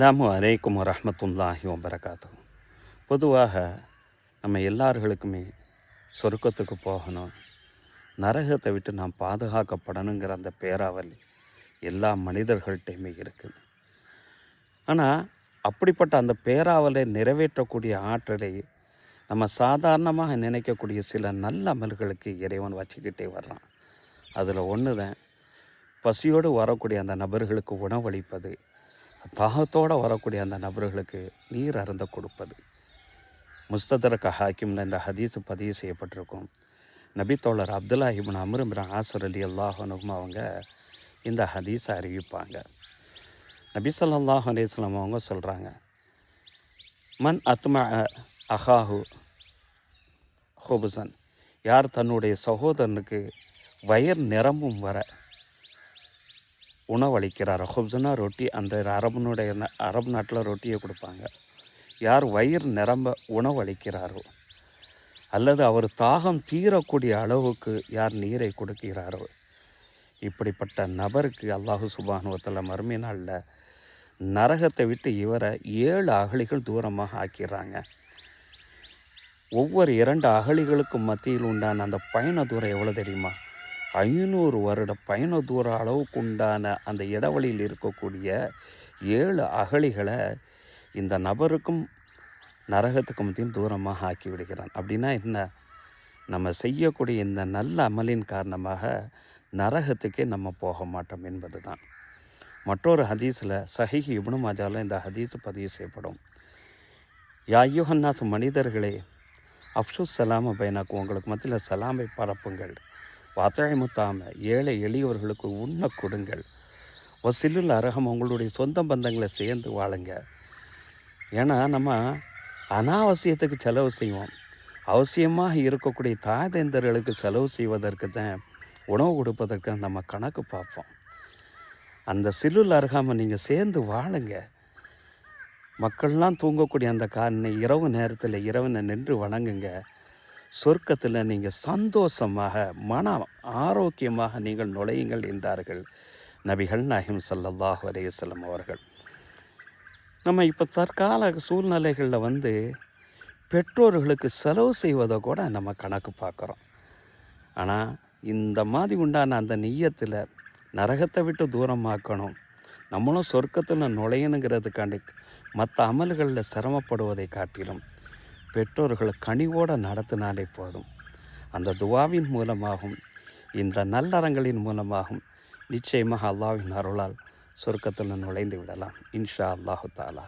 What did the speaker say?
அஸ்ஸலாமு அலைக்கும் வரஹ்மத்துல்லாஹி வபரகாத்து பொதுவாக நம்ம எல்லார்களுக்குமே சொர்க்கத்துக்கு போகணும் நரகத்தை விட்டு நாம் பாதுகாக்கப்படணுங்கிற அந்த பேராவல் எல்லா மனிதர்கள்ட்டையுமே இருக்குது. ஆனால் அப்படிப்பட்ட அந்த பேராவலை நிறைவேற்றக்கூடிய ஆற்றலை நம்ம சாதாரணமாக நினைக்கக்கூடிய சில நல்ல அமல்களுக்கு இறைவன் வச்சுக்கிட்டே வர்றான். அதில் ஒன்று தான் பசியோடு வரக்கூடிய அந்த நபர்களுக்கு உணவளிப்பது தாகத்தோடு வரக்கூடிய அந்த நபர்களுக்கு நீர் அருந்த கொடுப்பது. முஸ்ததரக ஹாக்கிமில் இந்த ஹதீஸு பதிவு செய்யப்பட்டிருக்கும். நபித்தோழர் அப்துல்லா இப்னு அம்ருபின் ஆசர் அலி அல்லாஹனும் அவங்க இந்த ஹதீஸை அறிவிப்பாங்க. நபி சொல்லாஹ் அலிஸ்லாம் அவங்க சொல்கிறாங்க மன் அத்ம அஹாஹு ஹோபுசன் யார் தன்னுடைய சகோதரனுக்கு வயர் நிரம்பும் வர உணவளிக்கிறார்? ஹுப்ஸ்னா ரொட்டி அந்த அரபனுடைய அரபு நாட்டில் ரொட்டியை கொடுப்பாங்க. யார் வயிறு நிரம்ப உணவளிக்கிறாரோ அல்லது அவர் தாகம் தீரக்கூடிய அளவுக்கு யார் நீரை கொடுக்கிறாரோ இப்படிப்பட்ட நபருக்கு அல்லாஹு சுபானுவத்தில் மறுமை நாளில் நரகத்தை விட்டு இவரை ஏழு அகழிகள் தூரமாக ஆக்கிடுறாங்க. ஒவ்வொரு இரண்டு அகழிகளுக்கும் மத்தியில் உண்டான அந்த பயண தூரம் எவ்வளோ தெரியுமா? ஐநூறு வருட பயண தூர அளவுக்கு உண்டான அந்த இடைவெளியில் இருக்கக்கூடிய ஏழு அகழிகளை இந்த நபருக்கும் நரகத்துக்கு மத்தியும் தூரமாக ஆக்கி விடுகிறான் அப்படின்னா என்ன? நம்ம செய்யக்கூடிய இந்த நல்ல அமலின் காரணமாக நரகத்துக்கே நம்ம போக மாட்டோம் என்பது தான் மற்றொரு ஹதீஸில் சஹிஹ் இப்னு மாஜாவில் இந்த ஹதீஸ் பதிவு செய்யப்படும். யாயுஹன்னாஸ் மனிதர்களே அப்சுஸ் சலாம பைனாக்கு உங்களுக்கு மத்தியில் சலாமை பரப்புங்கள். வாத்தழை முத்தாம ஏழை எளியவர்களுக்கு உண்ண கொடுங்கள். வசிலுல் அரகம் உங்களுடைய சொந்த பந்தங்களை சேர்ந்து வாழுங்க. ஏன்னா நம்ம அனாவசியத்துக்கு செலவு செய்வோம். அவசியமாக இருக்கக்கூடிய தாய்தேந்தர்களுக்கு செலவு செய்வதற்கு தான் உணவு கொடுப்பதற்கு நம்ம கணக்கு பார்ப்போம். அந்த சிலுல் அருகாமல் நீங்கள் சேர்ந்து வாழுங்க. மக்கள்லாம் தூங்கக்கூடிய அந்த காரண இரவு நேரத்தில் இரவனை நின்று வணங்குங்க. சொர்க்கத்தில் நீங்கள் சந்தோஷமாக மன ஆரோக்கியமாக நீங்கள் நுழையுங்கள் என்றார்கள் நபிகள் நாயகம் சல்லாஹ் அலைஹி அவர்கள். நம்ம இப்போ தற்கால சூழ்நிலைகளில் வந்து பெற்றோர்களுக்கு செலவு செய்வதை கூட நம்ம கணக்கு பார்க்குறோம். ஆனால் இந்த மாதிரி உண்டான அந்த நெய்யத்தில் நரகத்தை விட்டு தூரமாக்கணும் நம்மளும் சொர்க்கத்தில் நுழையணுங்கிறதுக்காண்டி மற்ற அமல்களில் சிரமப்படுவதை காட்டிலும் பெற்றோர்களை கனிவோடு நடத்தினாலே போதும். அந்த துவாவின் மூலமாகவும் இந்த நல்லறங்களின் மூலமாகவும் நிச்சயமாக அல்லாவின் அருளால் சொர்க்கத்தில் நுழைந்து விடலாம். இன்ஷா அல்லாஹு தாலா.